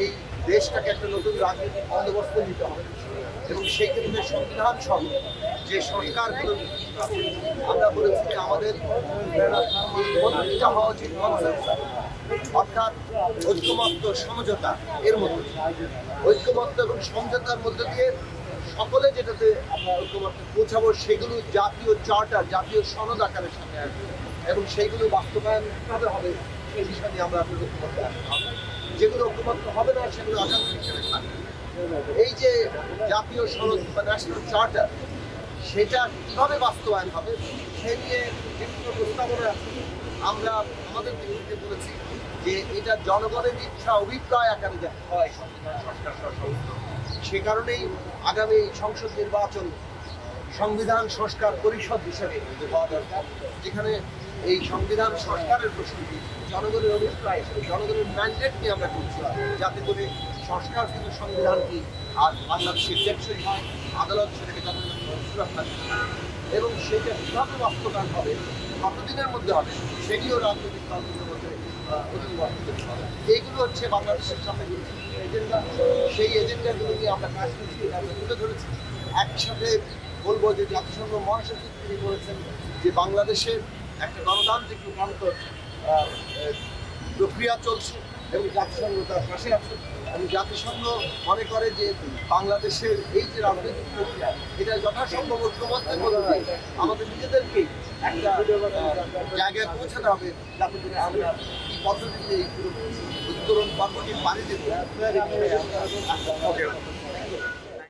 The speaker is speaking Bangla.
এই দেশটাকে একটা নতুন রাজনৈতিক বন্দোবস্ত নিতে হবে। এবং সেই ক্ষেত্রে সংবিধান সহ যে সংস্কারগুলো আছে, আমরা বলেছি যে আমাদের পদ্ধতিটা হওয়া উচিত অর্থাৎ ঐক্যমত্য সমঝোতা এর মধ্যে। ঐক্যমত্য এবং সমঝোতার মধ্যে দিয়ে সকলে যেটাতে আমরা ঐক্যমত্য পৌঁছাবো সেগুলো জাতীয় চার্টার জাতীয় সনদ আকারে সামনে আসবে। এবং সেইগুলো বাস্তবায়ন হবে সেই বিষয় আমরা ঐক্যমত্য আসতে হবে যেগুলো ঐক্যমত্য হবে না, সেগুলো আগামী হিসেবে থাকবে। এই যে জাতীয় সনদ বা ন্যাশনাল চার্টার সেটা কীভাবে বাস্তবায়ন হবে, সে নিয়ে বিভিন্ন প্রস্তাবনা আমরা আমাদের দিক বলেছি যে এটা জনগণের ইচ্ছা, অভিপ্রায় আকারে হয়। সংবিধান সংস্কার সে কারণেই আগামী সংসদ নির্বাচন সংবিধান সংস্কার পরিষদ হিসেবে হওয়া দরকার। যেখানে এই সংবিধান সংস্কারের প্রশ্নটি জনগণের অভিপ্রায় জনগণের ম্যান্ডেট নিয়ে আমরা করছি যাতে করে সংস্কার কিন্তু সংবিধানটি আর বাংলাদেশের টেকসই হয়, আদালত সেটাকে জনগণের সুরক্ষা দিতে। এবং সেটা কীভাবে বাস্তবায়ন হবে, কতদিনের মধ্যে হবে, সেটিও রাজনৈতিক দলগুলোর মধ্যে এইগুলো হচ্ছে বাংলাদেশের সামনে এজেন্ডা সেই এজেন্ডাগুলো নিয়ে আমরা কাজ করছি তুলে ধরেছি। একসাথে বলব যে জাতিসংঘ মহাসচিব তিনি বলেছেন যে বাংলাদেশের একটা গণতান্ত্রিক রূপান্তর প্রক্রিয়া চলছে এবং জাতিসংঘ তার পাশে আছে। এবং জাতিসংঘ মনে করে যে বাংলাদেশের এই যে রাজনৈতিক প্রক্রিয়া, এটা যথাসম্ভব ঐক্যমত্যের মধ্যে আমাদের নিজেদেরকেই একটা জায়গায় পৌঁছাতে হবে যাতে করে আমরা এই পদ্ধতিতে এই পুরো উত্তরণ পর্বটি পাড়ি দেবো